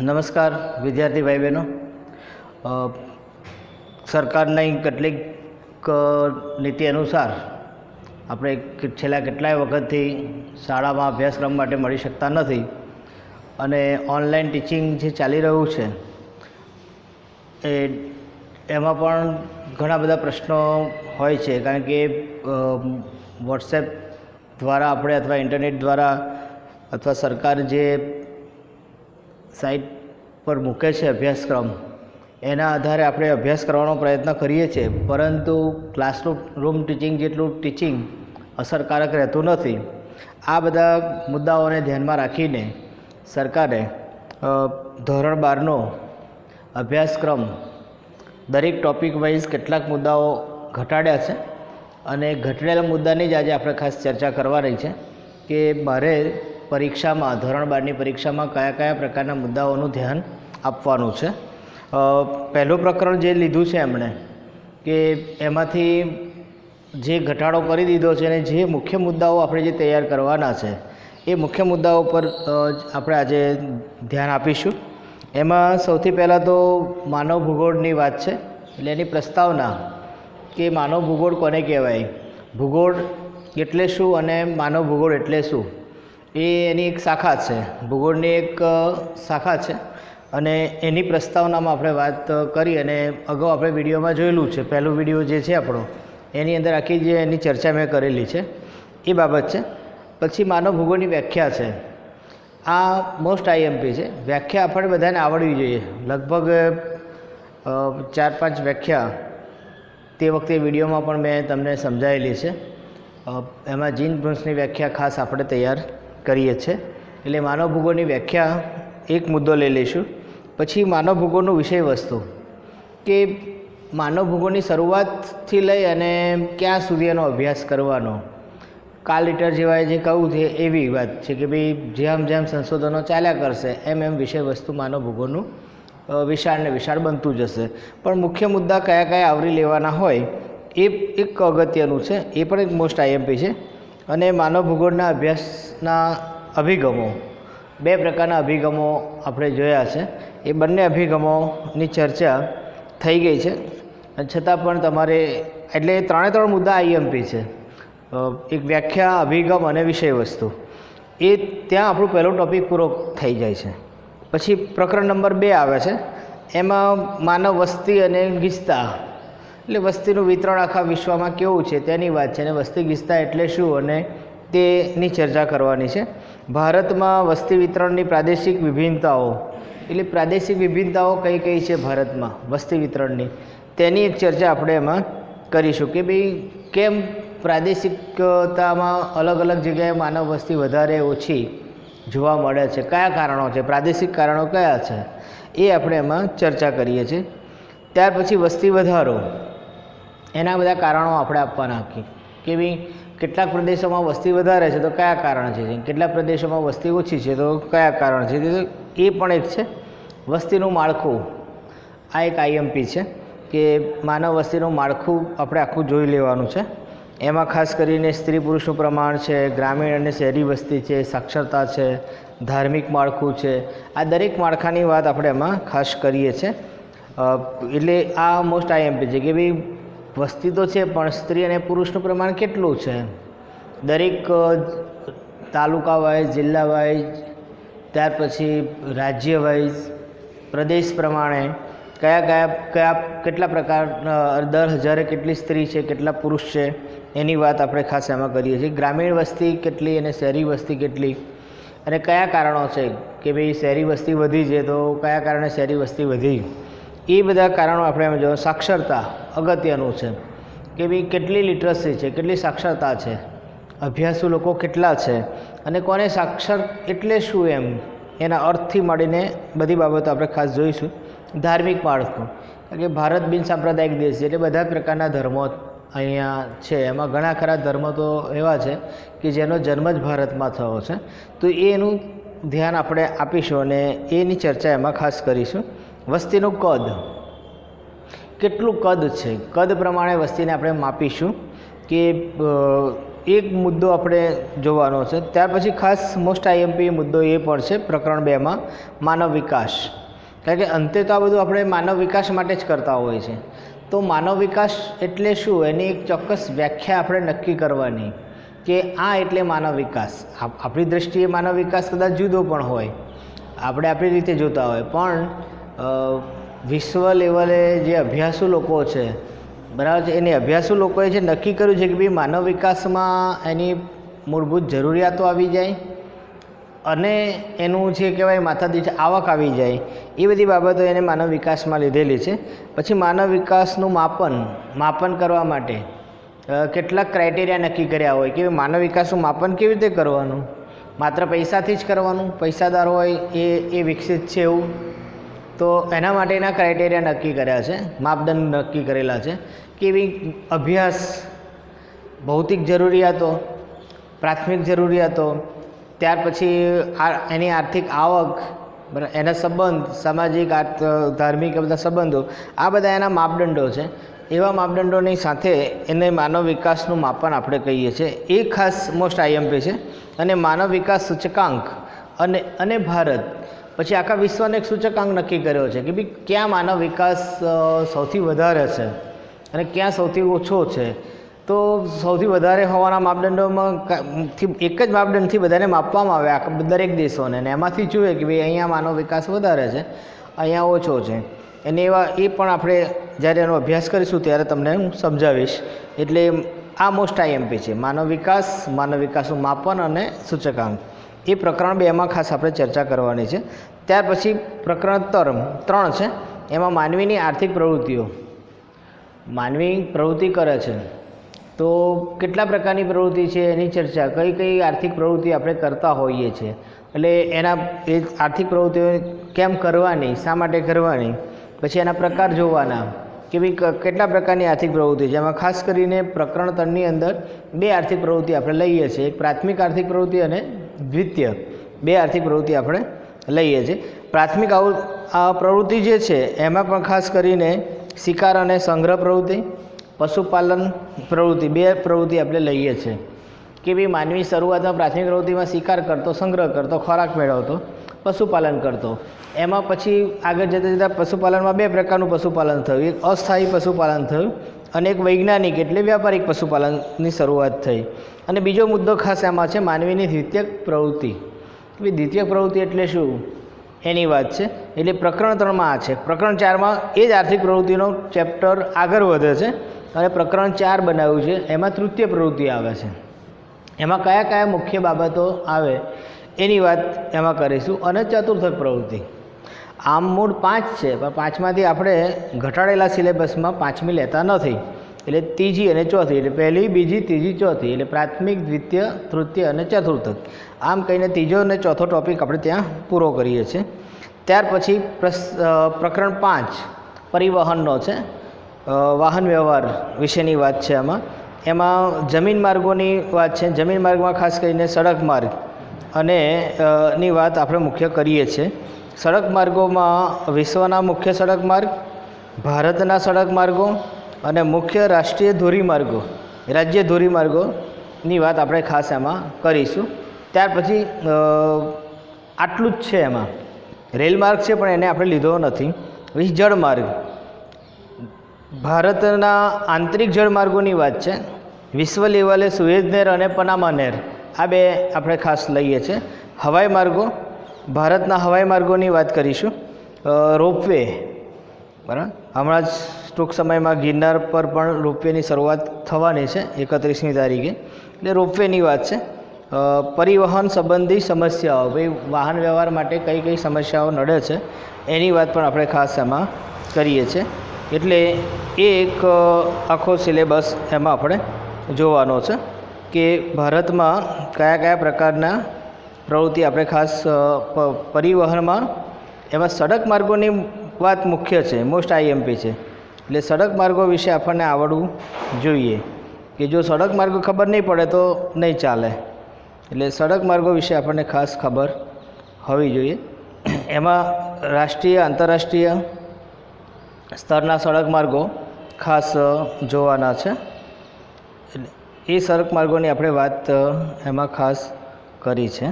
નમસ્કાર, વિદ્યાર્થી ભાઈ બહેનો સરકારની કેટલીક નીતિ અનુસાર આપણે છેલ્લા કેટલાય વખતથી શાળામાં અભ્યાસક્રમ માટે મળી શકતા નથી અને ઓનલાઈન ટીચિંગ જે ચાલી રહ્યું છે, એ, એમાં પણ ઘણા બધા પ્રશ્નો હોય છે. કારણ કે વોટ્સએપ દ્વારા આપણે અથવા ઇન્ટરનેટ દ્વારા અથવા સરકાર જે સાઇટ પર મૂકે છે અભ્યાસક્રમ. એના આધારે આપણે અભ્યાસ કરવાનો પ્રયત્ન કરીએ છીએ, પરંતુ ક્લાસરૂમ, રૂમ ટીચિંગ જેટલું ટીચિંગ અસરકારક રહેતું નથી. આ બધા મુદ્દાઓને ધ્યાનમાં રાખીને સરકારે ધોરણ બારનો અભ્યાસક્રમ દરેક ટોપિક વાઇઝ કેટલાક મુદ્દાઓ ઘટાડ્યા છે અને ઘટાડેલા મુદ્દાની જ આજે આપણે ખાસ ચર્ચા કરવાની છે કે મારે પરીક્ષામાં, ધોરણ બારની પરીક્ષામાં કયા કયા પ્રકારના મુદ્દાઓનું ધ્યાન આપવાનું છે? પહેલું પ્રકરણ જે લીધું છે એમણે કે એમાંથી જે ઘટાડો કરી દીધો છે અને જે મુખ્ય મુદ્દાઓ આપણે જે તૈયાર કરવાના છે, એ મુખ્ય મુદ્દાઓ પર આપણે આજે ધ્યાન આપીશું. એમાં સૌથી પહેલાં તો માનવ ભૂગોળની વાત છે, એટલે એની પ્રસ્તાવના કે માનવ ભૂગોળ કોને કહેવાય? ભૂગોળ એટલે શું અને માનવ ભૂગોળ એટલે શું? એ એની એક શાખા છે. ભૂગોળની એક શાખા છે. અને એની પ્રસ્તાવનામાં આપણે વાત કરી અને અગાઉ આપણે વિડીયોમાં જોયેલું છે. પહેલું વીડિયો જે છે આપણો, એની અંદર આખી જે એની ચર્ચા મેં કરેલી છે, એ બાબત છે. પછી માનવ ભૂગોળની વ્યાખ્યા છે. આ મોસ્ટ આઈએમપી છે. વ્યાખ્યા આપણે બધાને આવડવી જોઈએ. લગભગ ચાર પાંચ વ્યાખ્યા તે વખતે વિડીયોમાં પણ મેં તમને સમજાવેલી છે. એમાં જીન ભ્રંશની વ્યાખ્યા ખાસ આપણે તૈયાર કરીએ છીએ. એટલે માનવ ભૂગોળની વ્યાખ્યા એક મુદ્દો લઈ લઈશું. પછી માનવ ભૂગોળનું વિષય વસ્તુ. કે માનવ ભૂગોળની શરૂઆતથી લઈ અને ક્યાં સુધી એનો અભ્યાસ કરવાનો. કાલ લીટર જેવાય જે કહું છે એવી વાત છે કે ભાઈ જેમ જેમ સંશોધનો ચાલ્યા કરશે, એમ એમ વિષય વસ્તુ માનવ ભૂગોળનું વિશાળ ને વિશાળ બનતું જશે. પણ મુખ્ય મુદ્દા કયા કયા આવરી લેવાના હોય, એ એક અગત્યનું છે. એ પણ એક મોસ્ટ આઈએમપી છે. અને માનવ ભૂગોળના અભ્યાસના અભિગમો. બે પ્રકારના અભિગમો આપણે જોયા છે. એ બંને અભિગમોની ચર્ચા થઈ ગઈ છે. છતાં પણ તમારે, એટલે ત્રણે ત્રણ મુદ્દા આઈએમપી છે. એક વ્યાખ્યા, અભિગમ અને વિષય વસ્તુ એ ત્યાં આપણું પહેલો ટોપિક પૂરો થઈ જાય છે. પછી પ્રકરણ નંબર બે આવે છે. એમાં માનવ વસ્તી અને ગીચતા એટલે વસ્તીનું વિતરણ આખા વિશ્વમાં કેવું છે તેની વાત છે અને વસ્તી ગીચતા એટલે શું અને તેની ચર્ચા કરવાની છે. ભારતમાં વસ્તી વિતરણની પ્રાદેશિક વિભિન્નતાઓ, એટલે પ્રાદેશિક વિભિન્નતાઓ કઈ કઈ છે ભારતમાં વસ્તી વિતરણની? તેની એક ચર્ચા આપણે એમાં કરીશું કે ભાઈ કેમ પ્રાદેશિકતામાં અલગ અલગ જગ્યાએ માનવ વસ્તી વધારે ઓછી જોવા મળે છે? કયા કારણો છે? પ્રાદેશિક કારણો કયા છે? એ આપણે એમાં ચર્ચા કરીએ છીએ. ત્યાર પછી વસ્તી વધારો. એના બધા કારણો આપણે આપવાના આપી કેવી કેટલાક પ્રદેશોમાં વસ્તી વધારે છે તો કયા કારણ છે? કેટલાક પ્રદેશોમાં વસ્તી ઓછી છે તો કયા કારણ છે? એ પણ એક છે. વસ્તીનું માળખું. આ એક આઈએમપી છે કે માનવ વસ્તીનું માળખું આપણે આખું જોઈ લેવાનું છે. એમાં ખાસ કરીને સ્ત્રી પુરુષનું પ્રમાણ છે, ગ્રામીણ અને શહેરી વસ્તી છે, સાક્ષરતા છે, ધાર્મિક માળખું છે. આ દરેક માળખાની વાત આપણે એમાં ખાસ કરીએ છીએ. એટલે આ મોસ્ટ આઈએમપી છે કે ભાઈ વસ્તી તો છે, પણ સ્ત્રી અને પુરુષનું પ્રમાણ કેટલું છે? દરેક તાલુકા વાઇઝ જિલ્લા વાઇઝ ત્યાર પછી રાજ્ય વાઇઝ પ્રદેશ પ્રમાણે કયા કયા કયા, કેટલા પ્રકાર દર હજારે કેટલી સ્ત્રી છે, કેટલા પુરુષ છે, એની વાત આપણે ખાસ એમાં કરીએ છીએ. ગ્રામીણ વસ્તી કેટલી અને શહેરી વસ્તી કેટલી? અને કયા કારણો છે કે ભાઈ શહેરી વસ્તી વધી છે, તો કયા કારણે શહેરી વસ્તી વધી? એ બધા કારણો આપણે એમ જો સાક્ષરતા અગત્યનું છે. કે ભાઈ કેટલી લિટરસી છે, કેટલી સાક્ષરતા છે, અભ્યાસુ લોકો કેટલા છે અને કોને સાક્ષર એટલે શું એમ, એના અર્થથી મળીને બધી બાબતો આપણે ખાસ જોઈશું. ધાર્મિક માળખું કારણ કે ભારત બિન સાંપ્રદાયિક દેશ છે, એટલે બધા પ્રકારના ધર્મો અહીંયા છે. એમાં ઘણા ખરા ધર્મો તો એવા છે કે જેનો જન્મ જ ભારતમાં થયો છે. તો એનું ધ્યાન આપણે આપીશું અને એની ચર્ચા એમાં ખાસ કરીશું. વસ્તીનું કદ. કેટલું કદ છે? કદ પ્રમાણે વસ્તીને આપણે માપીશું કે એક મુદ્દો આપણે જોવાનો છે. ત્યાર પછી ખાસ મોસ્ટ આઈએમપી મુદ્દો એ પણ છે પ્રકરણ બેમાં માનવ વિકાસ. કારણ કે અંતે તો આ બધું આપણે માનવ વિકાસ માટે જ કરતા હોઈએ છીએ તો માનવ વિકાસ એટલે શું? એની એક ચોક્કસ વ્યાખ્યા આપણે નક્કી કરવાની કે આ એટલે માનવ વિકાસ. આપ- આપણી દૃષ્ટિએ માનવ વિકાસ કદાચ જુદો પણ હોય. આપણે આપણી રીતે જોતા હોય. પણ વિશ્વ લેવલે જે અભ્યાસુ લોકો છે, બરાબર છે, એની અભ્યાસુ લોકોએ જે નક્કી કર્યું છે કે ભાઈ માનવ વિકાસમાં એની મૂળભૂત જરૂરિયાતો આવી જાય અને એનું જે કહેવાય માથાદીઠ આવક આવી જાય, એ બધી બાબતો એને માનવ વિકાસમાં લીધેલી છે. પછી માનવ વિકાસનું માપન માપન કરવા માટે કેટલાક ક્રાઇટેરિયા નક્કી કર્યા હોય કે માનવ વિકાસનું માપન કેવી રીતે કરવાનું? માત્ર પૈસાથી જ કરવાનું? પૈસાદાર હોય એ એ વિકસિત છે એવું? તો એના માટેના ક્રાઇટેરિયા નક્કી કર્યા છે, માપદંડ નક્કી કરેલા છે, કેવી અભ્યાસ, ભૌતિક જરૂરિયાતો, પ્રાથમિક જરૂરિયાતો, ત્યાર પછી એની આર્થિક આવક બરાબર એના સંબંધ, સામાજિક ધાર્મિક બધા સંબંધો, આ બધા એના માપદંડો છે. એવા માપદંડોની સાથે એને માનવ વિકાસનું માપન આપણે કહીએ છીએ. એ ખાસ મોસ્ટ આઈએમપી છે. અને માનવ વિકાસ સૂચકાંક અને અને ભારત પછી આખા વિશ્વને એક સૂચકાંક નક્કી કર્યો છે કે ભાઈ ક્યાં માનવ વિકાસ સૌથી વધારે છે અને ક્યાં સૌથી ઓછો છે. તો સૌથી વધારે હોવાના માપદંડોમાં એક જ માપદંડથી બધાને માપવામાં આવે આખા દરેક દેશોને. અને એમાંથી જોઈએ કે ભાઈ અહીંયા માનવ વિકાસ વધારે છે, અહીંયા ઓછો છે. અને એવા, એ પણ આપણે જ્યારે એનો અભ્યાસ કરીશું ત્યારે તમને હું સમજાવીશ. એટલે આ મોસ્ટ આઈએમપી છે. માનવ વિકાસ, માનવ વિકાસનું માપન અને સૂચકાંક. એ પ્રકરણ બેમાં ખાસ આપણે ચર્ચા કરવાની છે. ત્યાર પછી પ્રકરણ તર ત્રણ છે. એમાં માનવીની આર્થિક પ્રવૃત્તિઓ. માનવી પ્રવૃત્તિ કરે છે. તો કેટલા પ્રકારની પ્રવૃત્તિ છે એની ચર્ચા? કઈ કઈ આર્થિક પ્રવૃત્તિ આપણે કરતા હોઈએ છીએ એટલે એના એ આર્થિક પ્રવૃત્તિઓ કેમ કરવાની, શા માટે કરવાની? પછી એના પ્રકાર જોવાના. કે ભાઈ કેટલા પ્રકારની આર્થિક પ્રવૃત્તિ? જેમાં ખાસ કરીને પ્રકરણ ત્રણની અંદર બે આર્થિક પ્રવૃત્તિ આપણે લઈએ છીએ. એક પ્રાથમિક આર્થિક પ્રવૃત્તિ અને દ્વિતીય. બે આર્થિક પ્રવૃત્તિ આપણે લઈએ છીએ. પ્રાથમિક આ પ્રવૃત્તિ જે છે, એમાં પણ ખાસ કરીને શિકાર અને સંગ્રહ પ્રવૃત્તિ, પશુપાલન પ્રવૃત્તિ, બે પ્રવૃત્તિ આપણે લઈએ છીએ. કે ભાઈ માનવી શરૂઆતમાં પ્રાથમિક પ્રવૃત્તિમાં શિકાર કરતો, સંગ્રહ કરતો, ખોરાક મેળવતો, પશુપાલન કરતો. એમાં પછી આગળ જતાં જતાં પશુપાલનમાં બે પ્રકારનું પશુપાલન થયું. એક અસ્થાયી પશુપાલન થયું અને એક વૈજ્ઞાનિક એટલે વ્યાપારિક પશુપાલનની શરૂઆત થઈ. અને બીજો મુદ્દો ખાસ એમાં છે માનવીની દ્વિતીયક પ્રવૃત્તિ. દ્વિતીય પ્રવૃત્તિ એટલે શું? એની વાત છે. એટલે પ્રકરણ ત્રણમાં આ છે. પ્રકરણ ચારમાં એ જ આર્થિક પ્રવૃત્તિનો ચેપ્ટર આગળ વધે છે અને પ્રકરણ ચાર બનાવ્યું છે. એમાં તૃતીય પ્રવૃત્તિ આવે છે. એમાં કયા કયા મુખ્ય બાબતો આવે એની વાત એમાં કરીશું. અને ચતુર્થક પ્રવૃત્તિ. આમ મૂળ પાંચ છે, પણ પાંચમાંથી આપણે ઘટાડેલા સિલેબસમાં પાંચમી લેતા નથી. એટલે ત્રીજી અને ચોથી, એટલે પહેલી, બીજી, ત્રીજી, ચોથી, એટલે પ્રાથમિક, દ્વિતીય, તૃતીય અને ચતુર્થક. આમ કહીને ત્રીજો અને ચોથો ટોપિક આપણે ત્યાં પૂરો કરીએ છીએ. ત્યાર પછી પ્રકરણ પાંચ, પરિવહનનો છે. વાહન વ્યવહાર વિશેની વાત છે આમાં. એમાં જમીન માર્ગોની વાત છે. જમીન માર્ગમાં ખાસ કરીને સડક માર્ગ અને ની વાત આપણે મુખ્ય કરીએ છીએ. સડક માર્ગોમાં વિશ્વના મુખ્ય સડક માર્ગ, ભારતના સડક માર્ગો અને મુખ્ય રાષ્ટ્રીય ધોરીમાર્ગો, રાજ્ય ધોરીમાર્ગોની વાત આપણે ખાસ એમાં કરીશું. ત્યાર પછી આટલું જ છે એમાં. રેલ માર્ગ છે, પણ એને આપણે લીધો નથી. પછી જળમાર્ગ ભારતના આંતરિક જળમાર્ગોની વાત છે. વિશ્વ લેવલે સુએઝ નહેર અને પનામા નહેર આ બે આપણે ખાસ લઈએ છીએ હવાઈ માર્ગો ભારતના હવાઈ માર્ગોની વાત કરીશું. રોપવે. બરાબર? હમણાં જ ટૂંક સમયમાં ગિરનાર પર પણ રોપવેની શરૂઆત થવાની છે, એકત્રીસમી તારીખે. એટલે રોપવેની વાત છે. પરિવહન સંબંધી સમસ્યાઓ. ભાઈ, વાહન વ્યવહાર માટે કઈ કઈ સમસ્યાઓ નડે છે, એની વાત પણ આપણે ખાસ એમાં કરીએ છીએ. એટલે એ એક આખો સિલેબસ એમાં આપણે જોવાનો છે કે ભારતમાં કયા કયા પ્રકારના પ્રવૃત્તિ આપણે ખાસ પરિવહનમાં એમાં સડક માર્ગોની વાત મુખ્ય છે મોસ્ટ આઈએમપી છે. એટલે સડક માર્ગો વિશે આપણને આવડવું જોઈએ. કે જો સડક માર્ગો ખબર નહીં પડે તો નહીં ચાલે. એટલે સડક માર્ગો વિશે આપણને ખાસ ખબર હોવી જોઈએ. એમાં રાષ્ટ્રીય, આંતરરાષ્ટ્રીય સ્તરના સડક માર્ગો ખાસ જોવાના છે. એટલે એ સડક માર્ગોની આપણે વાત એમાં ખાસ કરી છે.